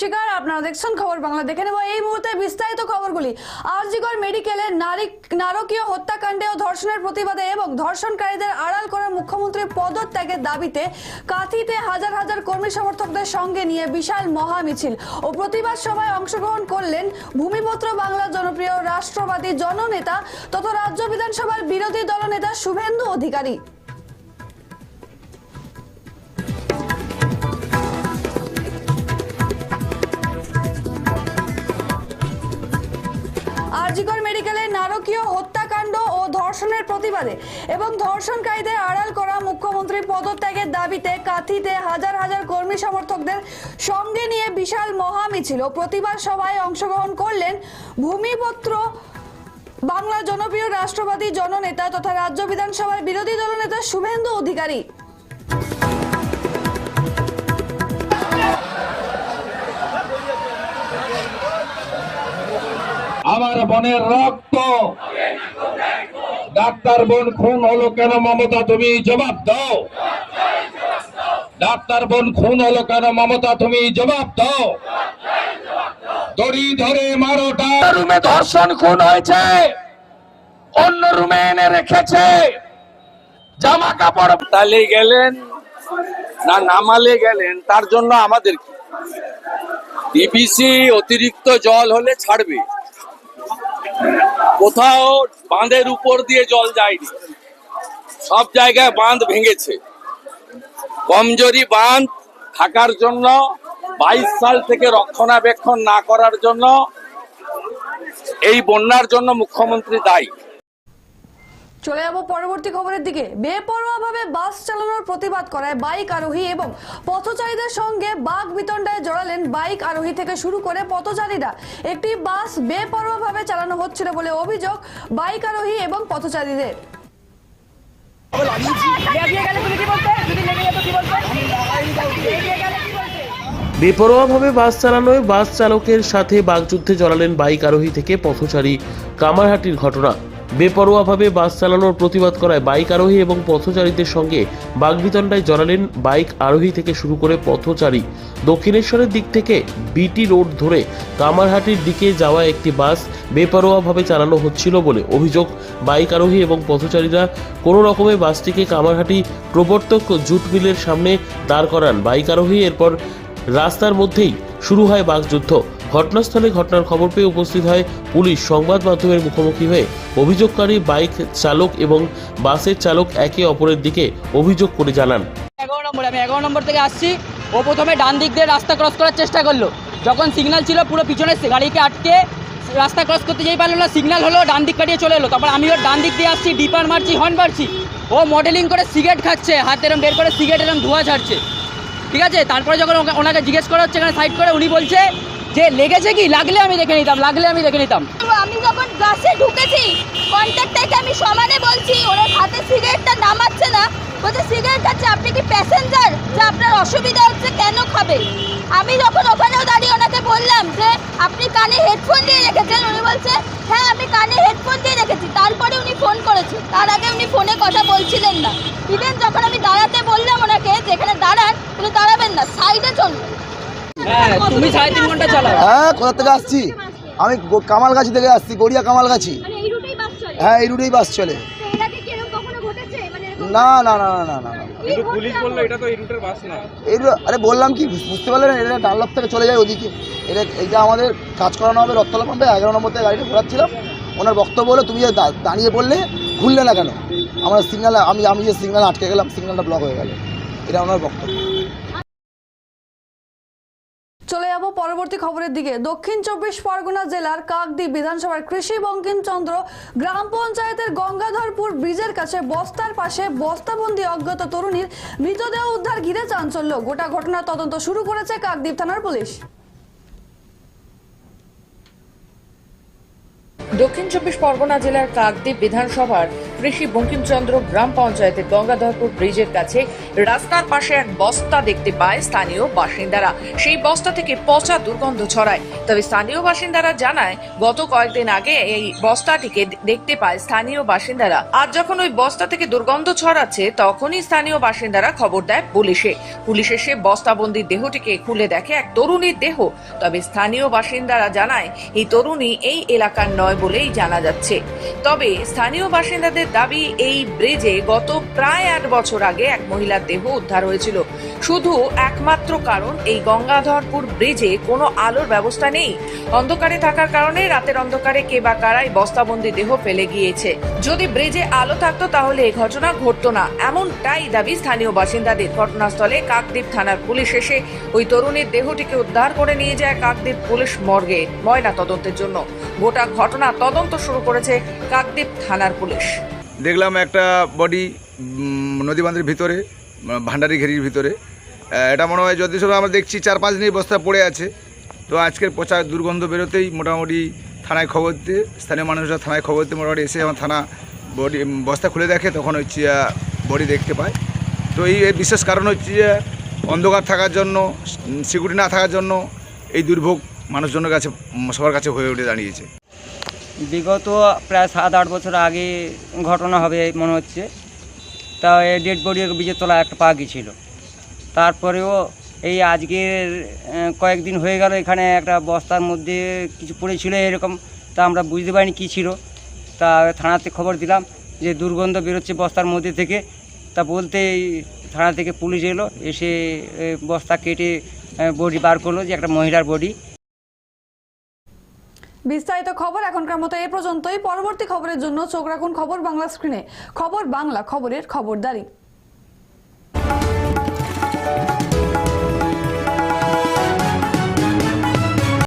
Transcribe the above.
শিকার আপনারা দেখছেন খবর বাংলা। দেখে নেব এই মুহূর্তে বিস্তারিত খবরগুলি। আরজিগড় মেডিকেলে নারী, নারকীয় হত্যাকাণ্ডে ও ধর্ষণের প্রতিবাদে এবং ধর্ষণকারীদের আড়াল করে মুখ্যমন্ত্রীর পদত্যাগের দাবিতে কাঁথিতে হাজার হাজার কর্মী সমর্থকদের সঙ্গে নিয়ে বিশাল মহা মিছিল ও প্রতিবাদ সভায় অংশগ্রহণ করলেন ভূমিপত্র বাংলার জনপ্রিয় রাষ্ট্রবাদী জননেতা তথা রাজ্য বিধানসভার বিরোধী দলনেতা শুভেন্দু অধিকারী। আরজিকর মেডিকেলে নারকীয় হত্যাকাণ্ড ও ধর্ষণের প্রতিবাদে এবং ধর্ষণকারীদের আড়াল করা মুখ্যমন্ত্রী পদত্যাগের দাবিতে কাঁথিতে হাজার হাজার কর্মী সমর্থকদের সঙ্গে নিয়ে বিশাল মহামিছিল। প্রতিবাদ সভায় অংশগ্রহণ করলেন ভূমিপত্র বাংলা জনপ্রিয় রাষ্ট্রবাদী জননেতা তথা রাজ্য বিধানসভার বিরোধী দলনেতা শুভেন্দু অধিকারী। আমার বোনের রক্ত। ডাক্তার বোন খুন হলো কেন মমতা তুমি জবাব দাও। ডাক্তার বোন খুন হলো কেন মমতা তুমি জবাব দাও। দড়ি ধরে মারোটা রুমে ধর্ষণ খুন হয়েছে। অন্য রুমে এনে রেখেছে। জামা কাপড় তালে গেলেন না নামালে গেলেন তার জন্য আমাদের কি? ডিবিসি অতিরিক্ত জল হলে ছাড়বে। কোথাও বাঁধের উপর দিয়ে জল যায়নি। সব জায়গায় বাঁধ ভেঙেছে। কমজোরি বাঁধ থাকার জন্য, বাইশ সাল থেকে রক্ষণাবেক্ষণ না করার জন্য, এই বন্যার জন্য মুখ্যমন্ত্রী দায়ী। চলে যাব পরবর্তী খবরের দিকে। বেপরোয়াভাবে বাস চালানোর প্রতিবাদ করায় বাইক আরোহী এবং পথচারীদের সঙ্গে বাঘ বিতণ্ডায় জড়ালেন বাইক আরোহী থেকে শুরু করে পথচারীরা। একটি বাস বেপরোয়াভাবে চালানো হচ্ছিল বলে অভিযোগ বাইক আরোহী এবং পথচারীদের। বেপরোয়াভাবে বাস চালানোয় বাস চালকের সাথে বাগযুদ্ধে জড়ালেন বাইক আরোহী থেকে পথচারী কামারহাটির ঘটনা। বেপরোয়াভাবে বাস চালানোর প্রতিবাদ করায় বাইক আরোহী এবং পথচারীদের সঙ্গে বাগবিতণ্ডায় জড়ালেন বাইক আরোহী থেকে শুরু করে পথচারী। দক্ষিণেশ্বরের দিক থেকে বিটি রোড ধরে কামারহাটির দিকে যাওয়া একটি বাস বেপরোয়াভাবে চালানো হচ্ছিল বলে অভিযোগ। বাইক আরোহী এবং পথচারীরা কোনো রকমে বাসটিকে কামারহাটি প্রবর্তক জুট মিলের সামনে দাঁড় করান। বাইক আরোহী এরপর রাস্তার মধ্যেই শুরু হয় বাকযুদ্ধ ঘটনাস্থলে ঘটনার খবর পেয়ে উপস্থিত হয় পুলিশ। সংবাদ মাধ্যমের মুখোমুখি হয়ে অভিযোগকারী বাইক চালক এবং বাসের চালক একে অপরের দিকে অভিযোগ করে জানান। এগারো আমি এগারো নম্বর থেকে আসছি। ও প্রথমে ডান দিক দিয়ে রাস্তা ক্রস করার চেষ্টা করল। যখন সিগনাল ছিল, পুরো পিছনে গাড়িকে আটকে রাস্তা ক্রস করতে যেই পারল না সিগনাল হলো, ডান দিক কাটিয়ে চলে এলো। তারপর আমি ওর ডান দিক দিয়ে আসছি ডিপার মারছি হর্ন মারছি ও মডেলিং করে সিগারেট খাচ্ছে, হাত এরম বের করে সিগারেট এরম ধোঁয়া ছাড়ছে ঠিক আছে? তারপরে যখন ওনাকে জিজ্ঞেস করা হচ্ছে, এখানে সাইড করে, উনি বলছে যে লেগেছে কি? লাগলে আমি দেখে নিতাম, লাগলে আমি দেখে নিতাম। আমি যখন গাছে ঢুকেছি কন্ট্রাক্টরকে আমি সমানে বলছি ওরা হাতে সিগারেটটা নামাচ্ছে না। বলছে সিগারেট খাচ্ছে আপনি কি প্যাসেঞ্জার যে আপনার অসুবিধা হচ্ছে, কেন খাবে? আমি যখন ওখানেও দাঁড়িয়ে ওনাকে বললাম যে, আপনি কানে হেডফোন দিয়ে রেখেছেন? উনি বলছে হ্যাঁ আমি কানে হেডফোন দিয়ে রেখেছি তারপরে উনি ফোন করেছে তার আগে উনি ফোনে কথা বলছিলেন না ইভেন যখন আমি দাঁড়াতে বললাম ওনাকে যেখানে দাঁড়ান উনি দাঁড়াবেন না সাইডে চলুন হ্যাঁ তুমি সাড়ে তিন ঘণ্টা চালাও হ্যাঁ কোথা থেকে আসছি? আমি কামালগাছি থেকে আসছি গড়িয়া কামালগাছি। মানে এই রুটেই বাস চলে? হ্যাঁ এই রুটেই বাস চলে। মানে এরকম না না না না না না পুলিশ বলল এটা এই রু- আরে বললাম কি বুঝতে পারলেন এটা ডানলপ থেকে চলে যায় ওদিকে। এটা এইটা আমাদের কাজ করানো হবে রথতলা পাম্পে এগারো নম্বর থেকে গাড়িটা ঘোরাচ্ছিলাম। ওনার বক্তব্য হলো তুমি যে দা- দাঁড়িয়ে পড়লে ঘুরলে না কেন? আমরা সিগনাল আমি আমি যে সিগনাল আটকে গেলাম সিগনালটা ব্লক হয়ে গেল। এটা ওনার বক্তব্য। চলে যাব পরবর্তী খবরের দিকে। দক্ষিণ চব্বিশ পরগনা জেলার কাকদ্বীপ বিধানসভার কৃষি বঙ্কিমচন্দ্র গ্রাম পঞ্চায়েতের গঙ্গাধরপুর ব্রিজের কাছে বস্তার পাশে বস্তাবন্দি অজ্ঞাত তরুণীর মৃতদেহ উদ্ধার ঘিরে চাঞ্চল্য। গোটা ঘটনার তদন্ত শুরু করেছে কাকদ্বীপ থানার পুলিশ। দক্ষিণ চব্বিশ পরগনা জেলার কাকদ্বীপ বিধানসভার কৃষি বঙ্কিমচন্দ্র গ্রাম পঞ্চায়েতের গঙ্গাধরপুর ব্রিজের কাছে রাস্তার পাশে এক বস্তা দেখতে পায় স্থানীয় বাসিন্দারা। সেই বস্তা থেকে পচা দুর্গন্ধ ছড়ায়। তবে স্থানীয় বাসিন্দারা জানায়, গত কয়েকদিন আগে এই বস্তাটিকে দেখতে পায় স্থানীয় বাসিন্দারা। আজ যখন ওই বস্তা থেকে দুর্গন্ধ ছড়াচ্ছে, তখনই স্থানীয় বাসিন্দারা খবর দেয় পুলিশে। পুলিশ এসে বস্তাবন্দি দেহটিকে খুলে দেখে এক তরুণীর দেহ। তবে স্থানীয় বাসিন্দারা জানায়, এই তরুণী এই এলাকার নয় বলেই জানা যাচ্ছে। তবে স্থানীয় বাসিন্দাদের দাবি, এই ব্রিজে গত প্রায় আট বছর আগে এক মহিলার দেহ উদ্ধার হয়েছিল। শুধু একমাত্র কারণ, এই গঙ্গাধরপুর ব্রিজে কোনো আলোর ব্যবস্থা নেই। অন্ধকারে থাকার কারণে রাতের অন্ধকারে কে বা কারাই বস্তাবন্দি দেহ ফেলে গিয়েছে। যদি ব্রিজে আলো থাকতো তাহলে এই ঘটনা ঘটতো না। এমনটাই দাবি স্থানীয় বাসিন্দাদের ঘটনাস্থলে কাকদ্বীপ থানার পুলিশ এসে ওই তরুণীর দেহটিকে উদ্ধার করে নিয়ে যায় কাকদ্বীপ পুলিশ মর্গে ময়না তদন্তের জন্য। গোটা ঘটনা তদন্ত শুরু করেছে কাকদ্বীপ থানার পুলিশ। দেখলাম একটা বডি নদীবাঁধের ভিতরে, ভান্ডারি ঘেরির ভিতরে। এটা মনে হয় যদি সব আমরা দেখছি, চার পাঁচ দিনই বস্তা পড়ে আছে। তো আজকের পচা দুর্গন্ধ বেরোতেই মোটামুটি থানায় খবর দিয়ে, স্থানীয় মানুষরা থানায় খবর দিয়ে মোটামুটি এসে আমার থানা বডি বস্তা খুলে দেখে, তখন হচ্ছে বডি দেখতে পায়। তো এই বিশেষ কারণ হচ্ছে যে অন্ধকার থাকার জন্য সিকিউরিটি না থাকার জন্য এই দুর্ভোগ মানুষজনের কাছে সবার কাছে হয়ে উঠে দাঁড়িয়েছে। বিগত প্রায় সাত আট বছর আগে ঘটনা হবে মনে হচ্ছে। তা এই ডেড বডি বীজের তলা একটা পা গিয়েছিল তারপরেও এই আজকের কয়েকদিন হয়ে গেল এখানে একটা বস্তার মধ্যে কিছু পড়েছিল এরকম, তা আমরা বুঝতে পারিনি কী ছিল। তা থানাতে খবর দিলাম যে দুর্গন্ধ বেরোচ্ছে বস্তার মধ্যে থেকে। তা বলতে থানা থেকে পুলিশ এলো, এসে বস্তা কেটে বডি বার করল যে একটা মহিলার বডি। বিস্তারিত খবর এখনকার মতো এ পর্যন্তই। পরবর্তী খবরের জন্য চোখ রাখুন খবর বাংলা স্ক্রিনে। খবর বাংলা, খবরের খবরদারি।